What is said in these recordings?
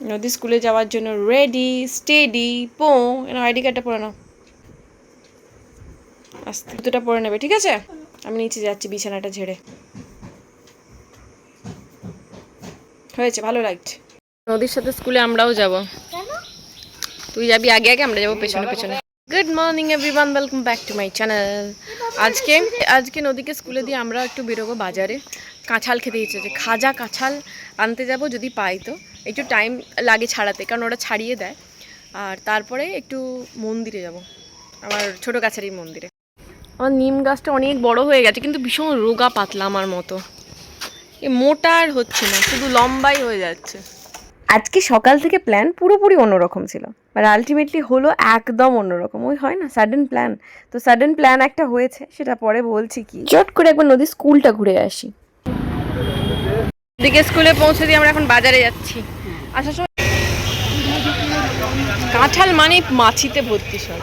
নদী স্কুলে যাওয়ার জন্য রেডি স্টেডি পো এনার আইডি কার্ডটা পরে নাও। আস্তে দুটোটা পরে নেবে ঠিক আছে? আমি নিচে যাচ্ছি বিছানাটা ঝেড়ে। হয়েছে ভালো লাগছে নদীর সাথে স্কুলে আমরাও যাব। তুই যাবি আগে আগে আমরা যাব পেছনে পেছনে। Good morning everyone welcome back to my channel আজকে আজকে নদীকে স্কুলে দিয়ে আমরা একটু বেরোবো বাজারে। কাঁঠাল খেতে ইচ্ছে যে খাজা কাঁঠাল আনতে যাব যদি পাই তো। একটু টাইম লাগে ছাড়াতে, কারণ ওরা ছাড়িয়ে দেয়। আর তারপরে একটু মন্দিরে যাব। আমার ছোটো গাছেরই মন্দিরে। আমার নিম গাছটা অনেক বড় হয়ে গেছে, কিন্তু ভীষণ রোগা পাতলা আমার মতো। এ মোটা আর হচ্ছে না, শুধু লম্বাই হয়ে যাচ্ছে। আজকে সকাল থেকে প্ল্যান পুরোপুরি অন্যরকম ছিল। আর আলটিমেটলি হলো একদম অন্যরকম। ওই হয় না সাডেন প্ল্যান তো সাডেন প্ল্যান একটা হয়েছে সেটা পরে বলছি কি। চট করে একবার নদীর স্কুলটা ঘুরে আসি। দিকে স্কুলে পৌঁছে দিয়ে আমরা এখন বাজারে যাচ্ছি। আসার সময় কাঁঠাল মানে মাছিতে ভর্তি সব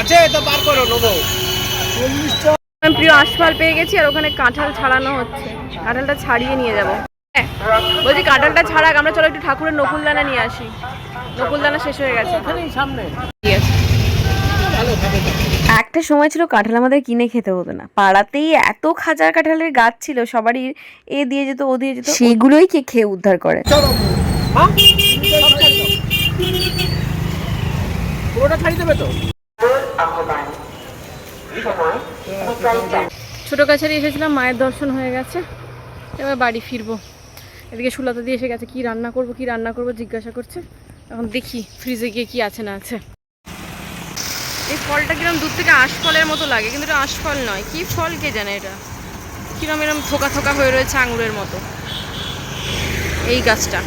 আছে তো করো নেব। প্রিয় আশফাল পেয়ে গেছি আর ওখানে কাঁঠাল ছাড়ানো হচ্ছে। কাঁঠালটা ছাড়িয়ে নিয়ে যাব। বলছি কাঁঠালটা ছাড়াক আমরা চলো একটু ঠাকুরের নকুলদানা নিয়ে আসি। নকুলদানা শেষ হয়ে গেছে। সামনে। একটা সময় ছিল কাঁঠাল আমাদের কিনে খেতে হতো না। পাড়াতেই এত খাজার কাঁঠালের গাছ ছিল সবারই এ দিয়ে যেত ও দিয়ে যেত। সেগুলোই কে খেয়ে উদ্ধার করে? হ্যাঁ ছোটো কাছারি এসেছিলাম মায়ের দর্শন হয়ে গেছে। এবার বাড়ি ফিরবো। এদিকে সুলতা দিয়ে এসে গেছে, কি রান্না করব, কি রান্না করব জিজ্ঞাসা করছে। এখন দেখি ফ্রিজে গিয়ে কি আছে না আছে। এই ফলটা কিরম দূর থেকে আশফলের মতো লাগে, কিন্তু এটা আশফল নয়। কি ফল কে জানে এটা? কিরম এরম থোকা থোকা হয়ে রয়েছে আঙুরের মতো। এই গাছটা।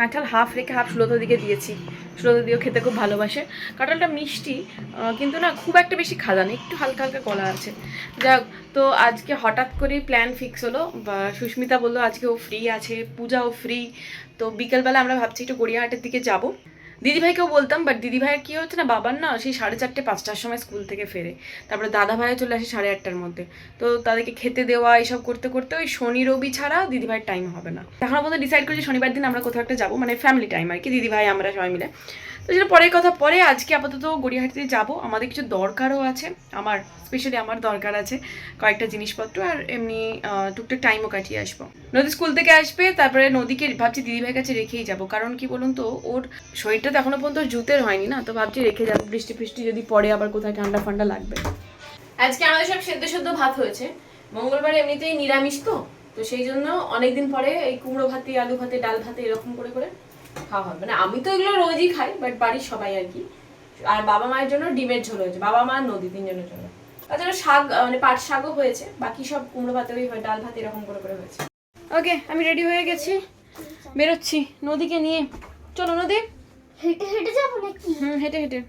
কাঁঠাল হাফ রেখে হাফ সুলতো দিকে দিয়েছি। সুলতো দিয়েও খেতে খুব ভালোবাসে। কাঁঠালটা মিষ্টি কিন্তু না খুব একটা বেশি খাদা নেই একটু হালকা হালকা কলা আছে। যাক তো আজকে হঠাৎ করেই প্ল্যান ফিক্স হলো। সুস্মিতা বলল, আজকে ও ফ্রি আছে পূজাও ফ্রি তো বিকেলবেলা আমরা ভাবছি একটু গড়িয়াহাটের দিকে যাব। দিদিভাইকেও বলতাম বাট দিদিভাইয়ের কী হচ্ছে না, বাবার না সেই সাড়ে চারটে, পাঁচটার সময় স্কুল থেকে ফেরে। তারপরে দাদা ভাইও চলে আসে সাড়ে আটটার মধ্যে। তো তাদেরকে খেতে দেওয়া, এইসব করতে করতে ওই শনি, রবি ছাড়া দিদিভাইয়ের টাইম হবে না। এখন পর্যন্ত ডিসাইড করি যে শনিবার দিন আমরা কোথাও একটা যাব মানে ফ্যামিলি টাইম আর কি, দিদিভাই, আমরা সবাই মিলে। তো সেটা পরের কথা। পরে আজকে আপাতত গড়িয়াহাটিতে যাব। আমাদের কিছু দরকারও আছে। আমার স্পেশালি আমার দরকার আছে কয়েকটা জিনিসপত্র আর এমনি টুকটাক টাইমও কাটিয়ে আসব। নদী স্কুল থেকে আসবে, তারপরে নদীকে ভাবছি দিদিভাইয়ের কাছে রেখেই যাব। কারণ কি বলুন তো, ওর শরীরটা তো এখনও পর্যন্ত জুতের হয়নি না, তো ভাবছি রেখে যাব। বৃষ্টি ফৃষ্টি যদি পরে আবার কোথায় ঠান্ডা ফান্ডা লাগবে। আজকে আমাদের সব সেদ্ধ সেদ্ধ ভাত হয়েছে। মঙ্গলবার এমনিতেই নিরামিষ তো তো সেই জন্য অনেকদিন পরে এই কুমড়ো ভাতে, আলু ভাতে, ডাল ভাতে এরকম করে করে খাওয়া হয়। মানে আমি তো এগুলো রোজই খাই বাট বাড়ির সবাই আর কি। আর বাবা মায়ের জন্য ডিমের ঝোল হয়েছে। বাবা মা নদী তিনজনের জন্য। তাছাড়া শাক মানে পাট শাকও হয়েছে। বাকি সব কুমড়ো ভাতে ওই হয় ডাল ভাত এরকম করে করে হয়েছে। ওকে আমি রেডি হয়ে গেছি। বেরোচ্ছি নদীকে নিয়ে। চলো নদী। হেঁটে হেঁটে যাব নাকি? হুম হেঁটে হেঁটে।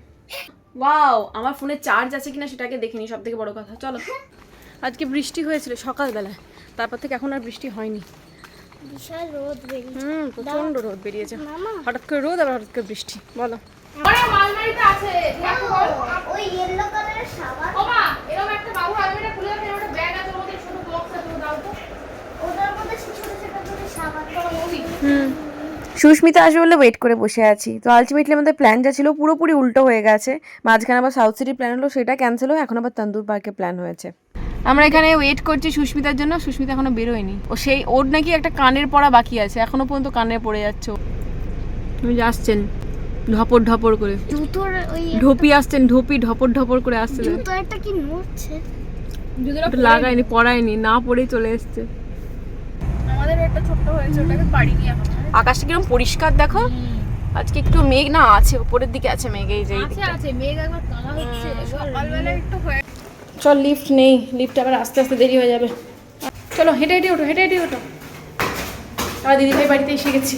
ওয়াও আমার ফোনে চার্জ আছে কিনা সেটাকে দেখিনি সব থেকে বড় কথা। চলো। আজকে বৃষ্টি হয়েছিল সকালবেলায়। তারপর থেকে এখন আর বৃষ্টি হয়নি। বিশাল রোদ বেরিয়ে হুম প্রচণ্ড রোদ বেরিয়েছে। হঠাৎ করে রোদ আবার হঠাৎ করে বৃষ্টি। বলো। ওই ইয়েলো কালারের সাবান ওটার মধ্যে ছোট ছোট করে সাবান হুম। সুস্মিতা আসবে বলে ওয়েট করে বসে আছি। তো আলটিমেটলি আমাদের প্ল্যান যা ছিল পুরোপুরি উল্টো হয়ে গেছে। মাঝখানে আবার সাউথ সিটি প্ল্যান হলো সেটা ক্যান্সেল হয়ে এখন আবার তন্দুর পার্কে প্ল্যান হয়েছে। আমরা এখানে ওয়েট করছি সুস্মিতার জন্য সুস্মিতা এখনও বেরোয়নি। ও সেই ওর নাকি একটা কানের পড়া বাকি আছে এখনও পর্যন্ত কানে পড়ে যাচ্ছে আসছেন ঢপর ঢপর করে। জুতোর ওই ঢোপি আসছেন ঢোপি ঢপর ঢপর করে আসছে। জুতো একটা কি নড়ছে? ওটা লাগায়নি পড়ায়নি না পড়েই চলে এসছে। আমাদের একটা ছোট্ট হয়েছে ওটাকে পারিনি এখন। আকাশটা কীরকম পরিষ্কার দেখো। আজকে একটু মেঘ না আছে উপরের দিকে আছে মেঘ এই যে আছে আছে মেঘ একবার কালা হচ্ছে সকালবেলা একটু হয়ে চল লিফট নেই লিফট আবার আস্তে আস্তে দেরি হয়ে যাবে। চলো হেঁটে হেঁটে ওঠো হেঁটে হেঁটে ওঠো। আবার দিদিভাই বাড়িতে এসে গেছি।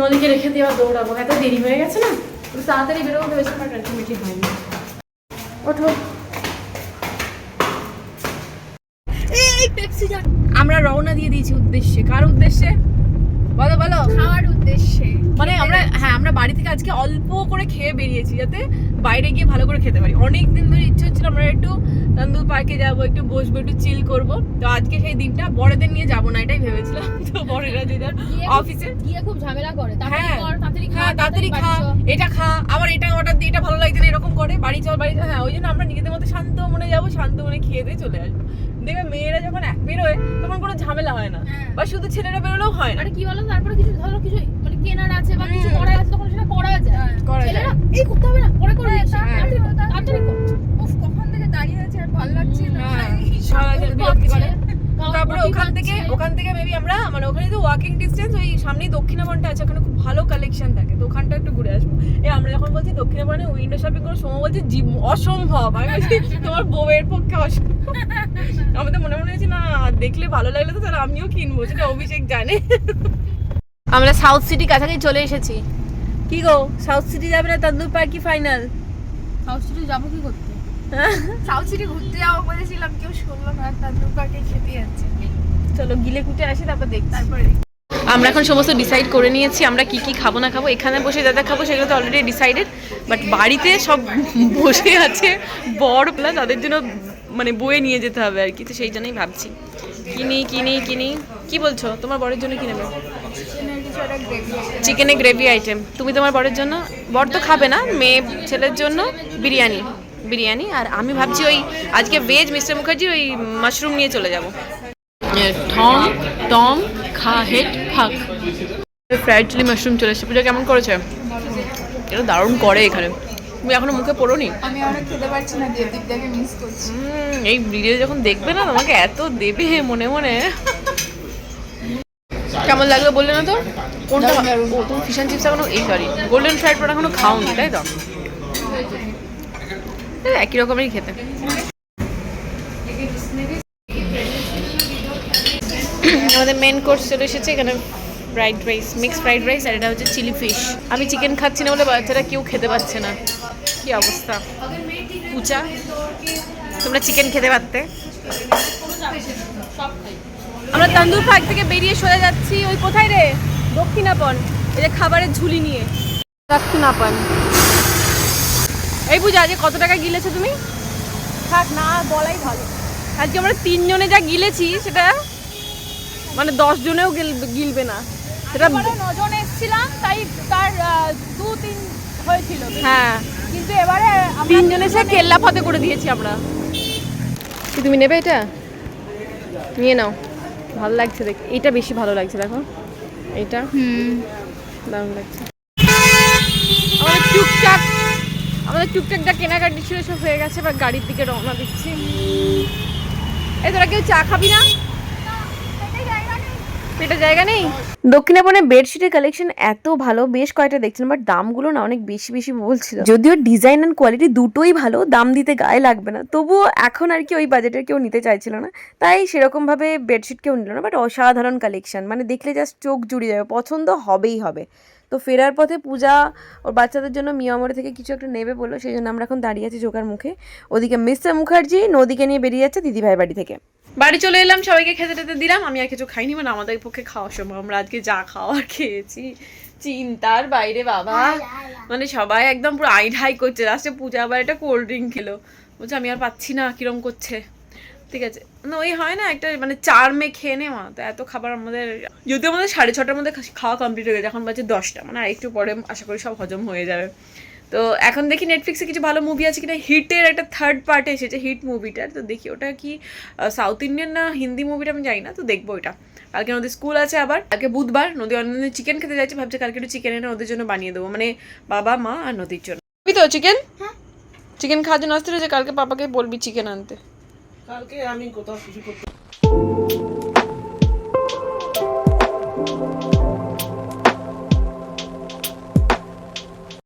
নদীকে রেখে দিয়ে আবার দৌড়াবো। এত দেরি হয়ে গেছে না? একটু তাড়াতাড়ি বেরোবো ভেবেছি আমার আলটিমেটলি হয়নি। ওঠো। আমরা রওনা দিয়ে দিয়েছি উদ্দেশ্যে। কার উদ্দেশ্যে? বলো বলো। খাওয়ার উদ্দেশ্যে। মানে আমরা হ্যাঁ আমরা বাড়ি থেকে আজকে অল্প করে খেয়ে বেরিয়েছি যাতে বাইরে গিয়ে ভালো করে খেতে পারি। অনেক দিন ধরে ইচ্ছে হচ্ছিল আমরা একটু তন্দুর পার্কে যাব একটু বসবো একটু চিল করব। তো আজকে সেই দিনটা বড়দের নিয়ে যাব না এটাই ভেবেছিলাম। তো বড়রা যে যার অফিসে গিয়ে খুব ঝামেলা করে। হ্যাঁ। তাড়াতাড়ি খা হ্যাঁ তাড়াতাড়ি খা এটা খা। আবার এটা অর্ডার দিয়ে এটা ভালো লাগছে না এরকম করে। বাড়ি চল বাড়ি চল। হ্যাঁ ওই জন্য আমরা নিজেদের মধ্যে শান্ত মনে যাব শান্ত মনে খেয়ে দিয়ে চলে আসব। দেখবে মেয়েরা যখন এক বেরোয় তখন কোনো ঝামেলা হয় না। হ্যাঁ। বা শুধু ছেলেরা বেরোলেও হয় না। কি বলো তারপরে কিছু ধরো কিছু মানে কেনার আছে বা কিছু করার আছে তখন সেটা করা যায়। করা যায়। এই করতে হবে না পরে করে। হ্যাঁ, দিচ্ছি। তাড়াতাড়ি কর। তাড়াতাড়ি কর। উফ, কখন থেকে দাঁড়িয়ে আছে আর ভালো লাগছে না। সারাদিন বিরক্তি করে। কারণ তারপরে ওখান থেকে ওখান থেকে মেবি আমরা মানে ওখানে তো ওয়াকিং ডিস্টেন্স ওই সামনেই দক্ষিণাবনটা আছে ওখানে খুব ভালো কালেকশন থাকে। তো ওখানটা একটু ঘুরে আসব। এই আমরা যখন বলছি দক্ষিণাবনে উইন্ডো শপিং সময় বলছি জীব অসম্ভব। আমি বলছি তোমার বউয়ের পক্ষে অসম্ভব। আমাদের মনে মনে হয়েছে না দেখলে ভালো লাগলে তো তাহলে আমিও কিনবো সেটা অভিষেক জানে। আমরা সাউথ সিটি কাছাকাছি চলে এসেছি। কি গো? সাউথ সিটি যাবে না তান্দুর পার্ক কি ফাইনাল সাউথ সিটি যাব কি করতে? সাউথ সিটি ঘুরতে যাব বলেছিলাম কেউ শুনলো না তান্দুর পার্কে খেতে যাচ্ছে। চলো গিলে কুটে আসি তারপর দেখছি। তারপরে আমরা এখন সমস্ত ডিসাইড করে নিয়েছি আমরা কি কি খাব না খাব। এখানে বসে যা যা খাব সেগুলো তো অলরেডি ডিসাইডেড বাট বাড়িতে সব বসে আছে বড় প্লাস তাদের জন্য মানে বয়ে নিয়ে যেতে হবে আর কি তো সেই জন্যই ভাবছি। কিনি কিনি কিনি। কি বলছো? তোমার বরের জন্য কি নেবে? চিকেনের গ্রেভি চিকেনে গ্রেভি আইটেম তুমি তোমার বরের জন্য বর তো খাবে না মেয়ে ছেলের জন্য বিরিয়ানি। বিরিয়ানি আর আমি ভাবছি ওই আজকে ভেজ মিস্টার মুখার্জি ওই মাশরুম নিয়ে চলে যাব। Tom tom kha hed phak. Fried chilli mushroom চলে এসেছে। পূজা কেমন করেছে? এটা দারুণ করে এখানে। তুমি এখনও মুখে পড়োনি? আমি আর খেতে পারছি না দেবদীপদাকে মিস করছি। এই ভিডিও যখন দেখবে না তোমাকে এত দেবে মনে মনে। কেমন লাগল বললে না তো কোনটা ও তুমি ফিশ অ্যান্ড চিপস এখনও এই সরি গোল্ডেন ফ্রাইড পর এখনও খাওনি তাই তো? একই রকমেরই খেতে। আমাদের মেন কোর্স চলে এসেছে এখানে fried rice mix fried rice আর এটা হচ্ছে চিলি ফিশ আমি চিকেন খাচ্ছি না বলে বাচ্চারা কেউ খেতে পাচ্ছে না। কি অবস্থা? পুচা তোমরা চিকেন খেতে পারতে? আমরা তান্দুর পার্ক থেকে বেরিয়ে সরে যাচ্ছি। ওই কোথায় রে? দক্ষিণাপন। এই যে খাবারের ঝুলি নিয়ে। দক্ষিণাপন। এই পূজা আজকে কত টাকা গিলেছো তুমি? থাক না বলাই ভালো। আজকে আমরা তিনজনে যা গিলেছি সেটা মানে দশ জনেও গিল- গিলবে না। সেটা নজন এসেছিলাম তাই তার দু তিন হয়েছিল। হ্যাঁ। কিন্তু এবারে তিনজনে সে কেল্লা ফতে করে দিয়েছি আমরা। কি তুমি নেবে এটা? নিয়ে নাও। ভালো লাগছে দেখ এটা বেশি ভালো লাগছে দেখো। এটা দারুণ লাগছে। আমাদের টুকটাক আমাদের টুকটাক যা কেনাকাটি ছিল সব হয়ে গেছে বা গাড়ির দিকে রওনা দিচ্ছি। এই তোরা কেউ চা খাবি না? পেটে জায়গা নেই? দক্ষিণাপনে বেডশিটের কালেকশন এত ভালো, বেশ কয়েকটা দেখছিলাম বাট দামগুলো না অনেক বেশি বেশি বলছিল। যদিও ডিজাইন অ্যান্ড কোয়ালিটি দুটোই ভালো, দাম দিতে গায়ে লাগবে না। তবুও এখন আর কি ওই বাজেটের কেউ নিতে চাইছিল না। তাই সেরকমভাবে বেডশিট কেউ নিল না বাট অসাধারণ কালেকশন মানে দেখলে জাস্ট চোখ জুড়ে যাবে, পছন্দ হবেই হবে। তো ফেরার পথে পূজা, ওর বাচ্চাদের জন্য মিয়ামরে থেকে কিছু একটা নেবে বলল, সেই জন্য আমরা এখন দাঁড়িয়ে আছি জোকার মুখে। ওদিকে মিস্টার মুখার্জি নদীকে নিয়ে বেরিয়ে যাচ্ছে দিদিভাই বাড়ি থেকে। বাড়ি চলে এলাম সবাইকে খেতে টেতে দিলাম। আমি আর কিছু খাইনি মানে আমাদের পক্ষে খাওয়া সম্ভব। আমরা আজকে যা খাওয়ার খেয়েছি চিন্তার বাইরে বাবা। মানে সবাই একদম পুরো আই ঢাই করছে। লাস্টে পূজা আবার একটা কোল্ড ড্রিঙ্ক খেলো। বলছে আমি আর পাচ্ছি না কিরম করছে? ঠিক আছে। না ওই হয় না একটা মানে চার মে খেয়ে নেওয়া। তো এত খাবার আমাদের যদিও আমাদের সাড়ে ছটার মধ্যে খাওয়া কমপ্লিট হয়ে গেছে এখন বাজে দশটা। মানে আর একটু পরে আশা করি সব হজম হয়ে যাবে। তো এখন দেখি নেটফ্লিক্সে কিছু ভালো মুভি আছে কিনা। হিটের একটা থার্ড পার্ট এসেছে হিট মুভিটার তো দেখি ওটা কি সাউথ ইন্ডিয়ান না হিন্দি মুভিটা আমি জানি না তো দেখব ওটা কালকে নদীর স্কুল আছে আবার। কালকে বুধবার নদী অন্য চিকেন খেতে যাচ্ছে ভাবছে কালকে একটু চিকেন এনে ওদের জন্য বানিয়ে দেবো। মানে বাবা মা আর নদীর জন্য। তো চিকেন চিকেন খাওয়ার জন্য আসতে রয়েছে কালকে পাপাকে বলবি চিকেন আনতে। কালকে আমি কোথাও কিছু করতে